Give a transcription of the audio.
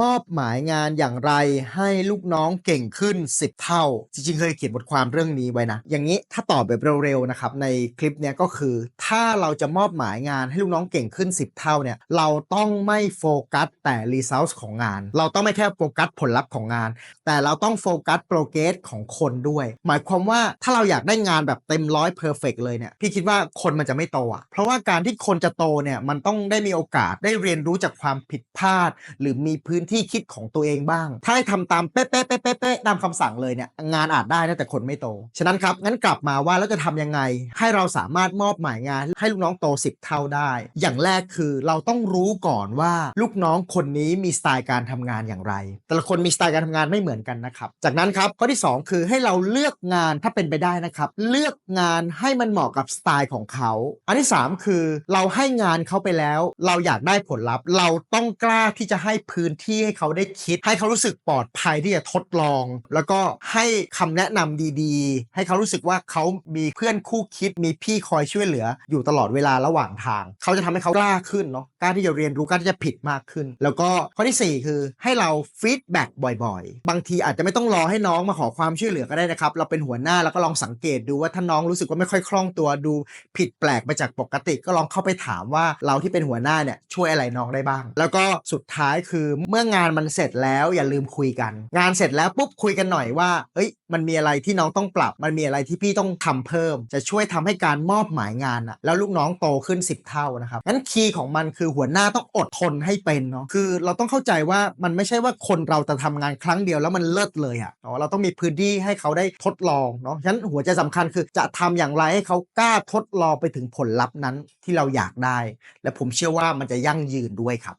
มอบหมายงานอย่างไรให้ลูกน้องเก่งขึ้น 10 เท่า จริงๆ เคยเขียนบทความเรื่องนี้ไว้นะ อย่างนี้ถ้าตอบแบบเร็วๆนะครับในคลิปเนี้ยก็คือ ถ้าเราจะมอบหมายงานให้ลูกน้องเก่งขึ้น 10 เท่าเนี่ยเราต้องไม่โฟกัสแต่ results ของงาน เราต้องไม่แค่โฟกัสผลลัพธ์ของงาน แต่เราต้องโฟกัสโปรเกรสของคนด้วย หมายความว่าถ้าเราอยากได้งานแบบเต็มร้อยเพอร์เฟกเลยเนี่ยพี่คิดว่าคนมันจะไม่โตอะเพราะว่าการที่คนจะโตเนี่ยมันต้องได้มีโอกาสได้เรียนรู้จากความผิดพลาด หรือมีพื้นที่คิดของตัวเองบ้าง ถ้าให้ทำตามเป๊ะเป๊ะเป๊ะเป๊ะเป๊ะตามคำสั่งเลยเนี่ยงานอาจได้นะแต่คนไม่โต ฉะนั้นครับงั้นกลับมาว่าแล้วจะทำยังไง ให้เราสามารถมอบหมายงาน ให้ลูกน้องโต 10 เท่าได้ อย่างแรกคือเราต้องรู้ก่อนว่าลูกน้องคนนี้มีสไตล์การทำงานอย่างไร แต่ละคนมีสไตล์การทำงานไม่เหมือนกันนะครับ จากนั้นครับข้อที่ 2 คือให้เราเลือกงานถ้าเป็นไปได้นะครับ เลือกงานให้มันเหมาะกับสไตล์ของเขา อันที่ 3 คือเราให้งานเขาไปแล้ว เราอยากได้ผลลัพธ์ เราต้องกล้าที่จะให้พื้นที่ให้เขาได้คิด ให้เขารู้สึกปลอดภัยที่จะทดลอง แล้วก็ให้คำแนะนำดีๆ ให้เขารู้สึกว่าเขามีเพื่อนคู่คิดมีพี่คอยช่วยเหลือ อยู่ตลอดเวลาระหว่างทาง เขาจะทำให้เขากล้าขึ้นเนาะกล้าที่จะเรียนรู้กล้าที่จะผิดมากขึ้น แล้วก็ข้อทีสี่ 4 คือให้เราฟีดแบ็กบ่อยๆ บางทีอาจจะไม่ต้องรอให้น้องมาขอความช่วยเหลือก็ได้นะครับ เราเป็นหัวหน้าแล้วก็ลองสังเกตดูว่าถ้าน้องรู้สึกว่าไม่ค่อยคล่องตัวดูผิดแปลกไปจากปกติ ก็ลองเข้าไปถามว่าเราที่เป็นหัวหน้าเนี่ยช่วยอะไรน้องได้บ้าง แล้วก็สุดท้ายคือเมื่องานมันเสร็จแล้วอย่าลืมคุยกัน งานเสร็จแล้วปุ๊บคุยกันหน่อยว่าเอ้ย มันมีอะไรที่น้องต้องปรับ มันมีอะไรที่พี่ต้องทำเพิ่ม จะช่วยทำให้การมอบหมายงานอะแล้วลูกน้องโตขึ้น 10 เท่านะครับงั้นคีย์ของมันคือหัวหน้าต้องอดทนให้เป็นเนาะคือเราต้องเข้าใจว่ามันไม่ใช่ว่าคนเราจะทำงานครั้งเดียวแล้วมันเลิศเลยอะเนาะเราต้องมีพื้นที่ให้เขาได้ทดลองเนาะฉะนั้นหัวใจสำคัญคือจะทำอย่างไรให้เขากล้าทดลองไปถึงผลลัพธ์นั้นที่เราอยากได้ และผมเชื่อว่ามันจะยั่งยืนด้วยครับ